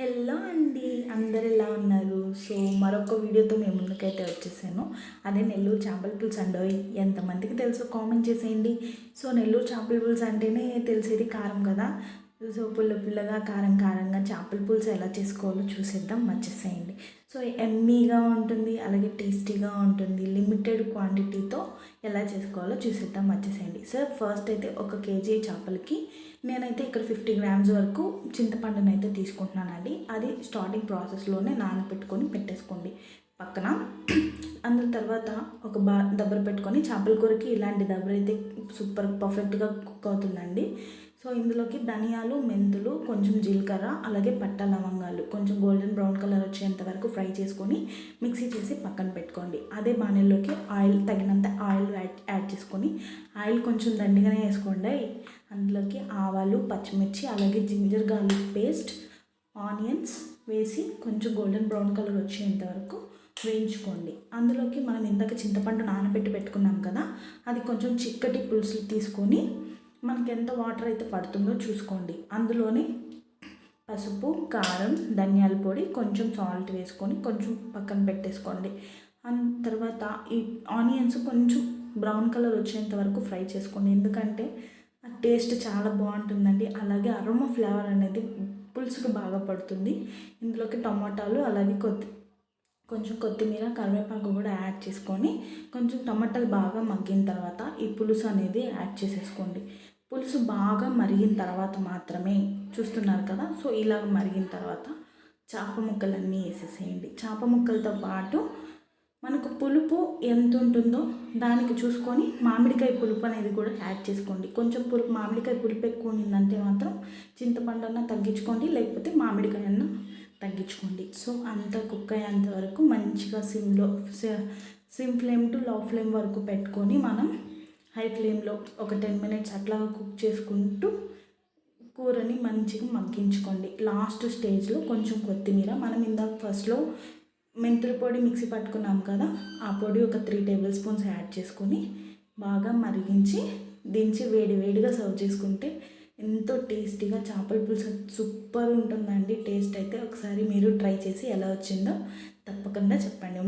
Hello అండి అందరు ఎలా ఉన్నారు? సో మరొక వీడియోతో మేము ముందుకైతే వచ్చేసాను. అదే నెల్లూరు చేపల పులుసు అండి. ఎంతమందికి తెలుసో కామెంట్ చేసేయండి. సో నెల్లూరు చేపల పులుసు అంటేనే తెలిసేది కారం కదా? సో పుల్ల పుల్లగా కారం కారంగా చేపల పులుసు ఎలా చేసుకోవాలో చూసేద్దాం. వచ్చేసేయండి సో ఎమ్మీగా ఉంటుంది అలాగే టేస్టీగా ఉంటుంది. లిమిటెడ్ క్వాంటిటీతో ఎలా చేసుకోవాలో చూసేద్దాం. వచ్చేసేయండి సో ఫస్ట్ అయితే ఒక కేజీ చేపలకి నేనైతే ఇక్కడ ఫిఫ్టీ గ్రామ్స్ వరకు చింతపండుని అయితే తీసుకుంటున్నానండి. అది స్టార్టింగ్ ప్రాసెస్లోనే నానబెట్టుకొని పెట్టేసుకోండి. పక్కన అందులో తర్వాత ఒక బా దబ్బర పెట్టుకొని చేపల కూరకి ఇలాంటి దబ్బర అయితే సూపర్ పర్ఫెక్ట్గా కుక్ అవుతుందండి. సో ఇందులోకి ధనియాలు మెంతులు కొంచెం జీలకర్ర అలాగే పట్ట లవంగాలు కొంచెం గోల్డెన్ బ్రౌన్ కలర్ వచ్చేంత వరకు ఫ్రై చేసుకొని మిక్సీ చేసి పక్కన పెట్టుకోండి. అదే బాణీలోకి ఆయిల్ తగినంత ఆయిల్ యాడ్ యాడ్ చేసుకొని ఆయిల్ కొంచెం దండిగానే వేసుకోండి. అందులోకి ఆవాలు పచ్చిమిర్చి అలాగే జింజర్ గార్లిక్ పేస్ట్ ఆనియన్స్ వేసి కొంచెం గోల్డెన్ బ్రౌన్ కలర్ వచ్చేంత వరకు వేయించుకోండి. అందులోకి మనం ఇందాక చింతపండు నానబెట్టి పెట్టుకున్నాం కదా అది కొంచెం చిక్కటి పులుసులు తీసుకొని మనకి ఎంత వాటర్ అయితే పడుతుందో చూసుకోండి. అందులోనే పసుపు కారం ధనియాల పొడి కొంచెం సాల్ట్ వేసుకొని కొంచెం పక్కన పెట్టేసుకోండి. అండ్ తర్వాత ఈ ఆనియన్స్ కొంచెం బ్రౌన్ కలర్ వచ్చేంత వరకు ఫ్రై చేసుకోండి. ఎందుకంటే ఆ టేస్ట్ చాలా బాగుంటుందండి. అలాగే అరోమా ఫ్లేవర్ అనేది పులుసుకు బాగా పడుతుంది. ఇందులోకి టమాటాలు అలాగే కొద్ది కొంచెం కొత్తిమీర కరివేపాకు కూడా యాడ్ చేసుకొని కొంచెం టమాటాలు బాగా మగ్గిన తర్వాత ఈ పులుసు అనేది యాడ్ చేసేసుకోండి. పులుసు బాగా మరిగిన తర్వాత మాత్రమే చూస్తున్నారు కదా? సో ఇలాగ మరిగిన తర్వాత చేప ముక్కలన్నీ వేసేసేయండి. చేప ముక్కలతో పాటు మనకు పులుపు ఎంత ఉంటుందో దానికి చూసుకొని మామిడికాయ పులుపు అనేది కూడా యాడ్ చేసుకోండి. కొంచెం పులుపు మామిడికాయ పులుపు ఎక్కువ ఉండిందంటే మాత్రం చింతపండు అన్న తగ్గించుకోండి లేకపోతే మామిడికాయ అన్న తగ్గించుకోండి. సో అంత కుక్ అయ్యేంత వరకు మంచిగా సిమ్లో sim flame to low flame వరకు పెట్టుకొని మనం హై ఫ్లేమ్లో ఒక టెన్ మినిట్స్ అట్లా కుక్ చేసుకుంటూ కూరని మంచిగా మగ్గించుకోండి. లాస్ట్ స్టేజ్లో కొంచెం కొత్తిమీర మనం ఇందాక ఫస్ట్లో మెంతుల పొడి మిక్సీ పట్టుకున్నాం కదా ఆ పొడి ఒక త్రీ టేబుల్ స్పూన్స్ యాడ్ చేసుకొని బాగా మరిగించి దించి వేడి వేడిగా సర్వ్ చేసుకుంటే ఎంతో టేస్టీగా చేపల పులుసు సూపర్ ఉంటుందండి. టేస్ట్ అయితే ఒకసారి మీరు ట్రై చేసి ఎలా వచ్చిందో తప్పకుండా చెప్పండి.